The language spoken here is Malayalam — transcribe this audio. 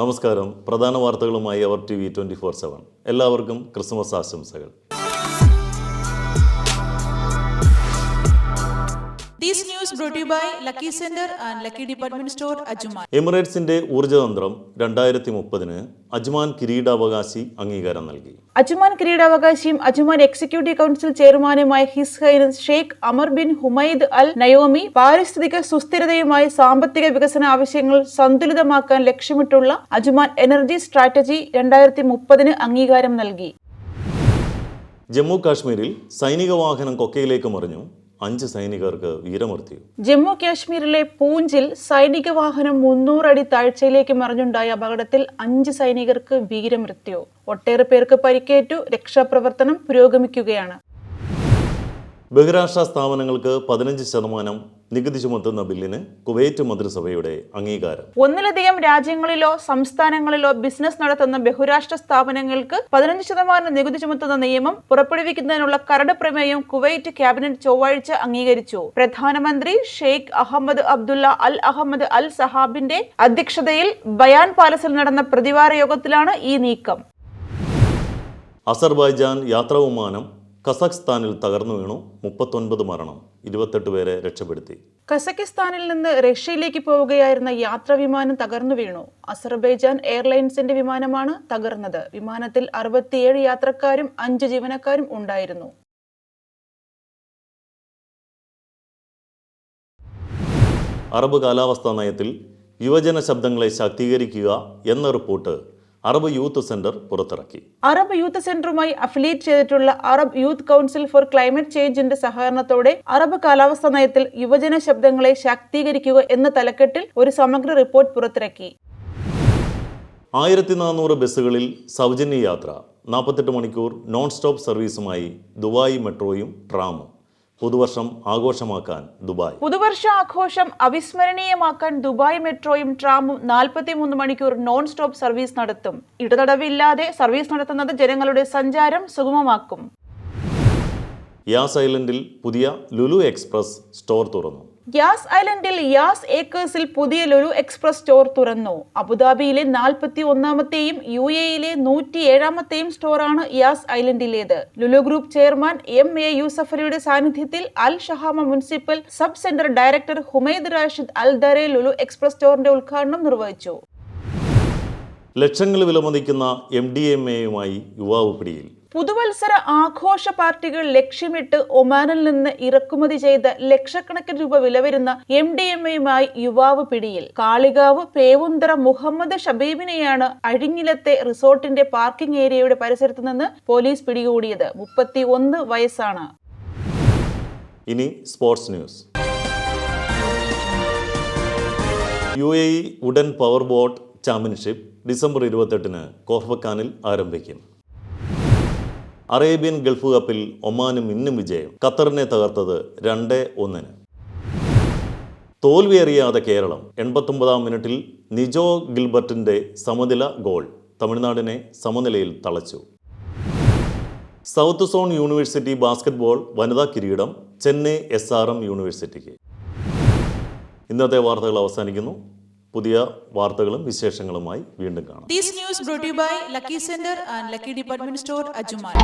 നമസ്കാരം. പ്രധാന വാർത്തകളുമായി അവർ T V twenty four seven. എല്ലാവർക്കും ക്രിസ്മസ് ആശംസകൾ. Brought to you by Lucky Center and Lucky Department Store, Ajuman. എമിറേറ്റ്സിന്റെ ഊർജതന്ത്രം രണ്ടായിരത്തി മുപ്പതിന് അജ്മാൻ കിരീടാവകാശി അംഗീകാരം നൽകി. അജ്മാൻ കിരീടാവകാശിയും അജ്മാൻ എക്സിക്യൂട്ടീവ് കൗൺസിൽ ചെയർമാനുമായ his highness Sheikh Ammar bin Humaid Al Nuaimi പാരിസ്ഥിതിക സുസ്ഥിരതയുമായി സാമ്പത്തിക വികസന ആവശ്യങ്ങൾ സന്തുലിതമാക്കാൻ ലക്ഷ്യമിട്ടുള്ള അജ്മാൻ എനർജി സ്ട്രാറ്റജി രണ്ടായിരത്തി മുപ്പതിന് അംഗീകാരം നൽകി. ജമ്മു കാശ്മീരിൽ സൈനിക വാഹനം കൊക്കയിലേക്ക് മറിഞ്ഞു. അഞ്ച് സൈനികർക്ക് വീരമൃത്യു. ജമ്മു കാശ്മീരിലെ പൂഞ്ചിൽ സൈനിക വാഹനം മുന്നൂറടി താഴ്ചയിലേക്ക് മറിഞ്ഞുണ്ടായ അപകടത്തിൽ അഞ്ച് സൈനികർക്ക് വീരമൃത്യു. ഒട്ടേറെ പേർക്ക് പരിക്കേറ്റു രക്ഷാപ്രവർത്തനം പുരോഗമിക്കുകയാണ്. ബഹിരാഷ്ട്ര സ്ഥാപനങ്ങൾക്ക് പതിനഞ്ച് ശതമാനം നികുതി ചുമത്തുന്ന ബില്ലിന് കുവൈറ്റ് മന്ത്രിസഭയുടെ അംഗീകാരം. ഒന്നിലധികം രാജ്യങ്ങളിലോ സംസ്ഥാനങ്ങളിലോ ബിസിനസ് നടത്തുന്ന ബഹുരാഷ്ട്ര സ്ഥാപനങ്ങൾക്ക് പതിനഞ്ച് ശതമാനം നികുതി ചുമത്തുന്ന നിയമം പുറപ്പെടുവിക്കുന്നതിനുള്ള കരട് പ്രമേയം കുവൈറ്റ് ക്യാബിനറ്റ് ചൊവ്വാഴ്ച അംഗീകരിച്ചു. പ്രധാനമന്ത്രി ഷെയ്ഖ് അഹമ്മദ് അബ്ദുള്ള അൽ അഹമ്മദ് അൽ സഹാബിന്റെ അധ്യക്ഷതയിൽ ബയാൻ പാലസിൽ നടന്ന പ്രതിവാര യോഗത്തിലാണ് ഈ നീക്കം. അസർബൈജാൻ യാത്രാവിമാനം കസഖ്സ്ഥാനിൽ തകർന്നു വീണു മുപ്പത്തൊൻപത് മരണം. ഇരുപത്തെട്ട് പേരെ രക്ഷപ്പെടുത്തി. കസക്കിസ്ഥാനിൽ നിന്ന് റഷ്യയിലേക്ക് പോവുകയായിരുന്ന യാത്രാ വിമാനം തകർന്നു വീണു. അസർബൈജാൻ എയർലൈൻസിന്റെ വിമാനമാണ് തകർന്നത്. വിമാനത്തിൽ അറുപത്തിയേഴ് യാത്രക്കാരും അഞ്ച് ജീവനക്കാരും ഉണ്ടായിരുന്നു. അറബ് കാലാവസ്ഥാ നയത്തിൽ യുവജന ശബ്ദങ്ങളെ ശാക്തീകരിക്കുക എന്ന റിപ്പോർട്ട് അറബ് യൂത്ത് സെന്റർ പുറത്തിറക്കി. അറബ് യൂത്ത് സെന്ററുമായി അഫിലിയേറ്റ് ചെയ്തിട്ടുള്ള Arab youth council for climate ചേഞ്ചിന്റെ സഹകരണത്തോടെ അറബ് കാലാവസ്ഥാ നയത്തിൽ യുവജന ശബ്ദങ്ങളെ ശാക്തീകരിക്കുക എന്ന തലക്കെട്ടിൽ ഒരു സമഗ്ര റിപ്പോർട്ട് പുറത്തിറക്കി. ആയിരത്തി നാനൂറ് ബസ്സുകളിൽ സൗജന്യ യാത്ര നാൽപ്പത്തെട്ട് മണിക്കൂർ നോൺ സ്റ്റോപ്പ് സർവീസുമായി ദുബായ് മെട്രോയും ട്രാമും. പുതുവർഷം ആഘോഷമാക്കാൻ ദുബായ്. പുതുവർഷ ആഘോഷം അവിസ്മരണീയമാക്കാൻ ദുബായ് മെട്രോയും ട്രാമും 43 മണിക്കൂർ നോൺ സ്റ്റോപ്പ് സർവീസ് നടത്തും. ഇടതടവില്ലാതെ സർവീസ് നടത്തുന്നത് ജനങ്ങളുടെ സഞ്ചാരം സുഗമമാക്കും. യാസ് ഐലൻഡിൽ പുതിയ ലുലു എക്സ്പ്രസ് സ്റ്റോർ തുറന്നു. യാസ് ഐലൻഡിൽ യാസ് ഏക്കേഴ്സിൽ പുതിയ ലുലു എക്സ്പ്രസ് സ്റ്റോർ തുറന്നു. അബുദാബിയിലെ നാൽപ്പത്തി ഒന്നാമത്തെയും യു എയിലെ നൂറ്റി ഏഴാമത്തെയും സ്റ്റോറാണ് Yas ഐലൻഡിലേത്. Lulu group chairman M A യൂസഫലിയുടെ സാന്നിധ്യത്തിൽ Al Shahama municipal sub centre director Humaid Rashid Al ദരെ Lulu Express സ്റ്റോറിന്റെ ഉദ്ഘാടനം നിർവഹിച്ചു. ലക്ഷങ്ങൾ വിലമതിക്കുന്ന എം ഡി എം എയുമായി യുവാവ് പിടിയിൽ. പുതുവത്സര ആഘോഷ പാർട്ടികൾ ലക്ഷ്യമിട്ട് ഒമാനിൽ നിന്ന് ഇറക്കുമതി ചെയ്ത ലക്ഷക്കണക്കിന് രൂപ വില വരുന്ന എം ഡി എം എയുമായി യുവാവ് പിടിയിൽ. കാളികാവ് പേവുന്തറ മുഹമ്മദ് ഷബീബിനെയാണ് അഴിഞ്ഞിലത്തെ റിസോർട്ടിന്റെ പാർക്കിംഗ് ഏരിയയുടെ പരിസരത്ത് നിന്ന് പോലീസ് പിടികൂടിയത്. മുപ്പത്തി ഒന്ന് വയസ്സാണ്. ഇനി സ്പോർട്സ് ന്യൂസ്. യു എ ഉഡൻ പവർ ബോട്ട് ചാമ്പ്യൻഷിപ്പ്. ഡിസംബർ ഇരുപത്തെട്ടിന് കോർഫക്കാനിൽ ആരംഭിക്കും. അറേബ്യൻ ഗൾഫ് കപ്പിൽ ഒമാനും ഇന്നും വിജയം. ഖത്തറിനെ തകർത്തത് രണ്ട് ഒന്നിന്. തോൽവിയറിയാതെ കേരളം എൺപത്തൊമ്പതാം മിനിറ്റിൽ നിജോ ഗിൽബർട്ടിന്റെ സമനില ഗോൾ തമിഴ്നാടിനെ സമനിലയിൽ തളച്ചു. സൗത്ത് സോൺ യൂണിവേഴ്സിറ്റി ബാസ്കറ്റ്ബോൾ വനിതാ കിരീടം ചെന്നൈ എസ് ആർ എം യൂണിവേഴ്സിറ്റിക്ക്. ഇന്നത്തെ വാർത്തകൾ അവസാനിക്കുന്നു. പുതിയ വാർത്തകളും വിശേഷങ്ങളുമായി വീണ്ടും കാണാം news brought to you by Lucky Center and Lucky Department Store, Ajuman.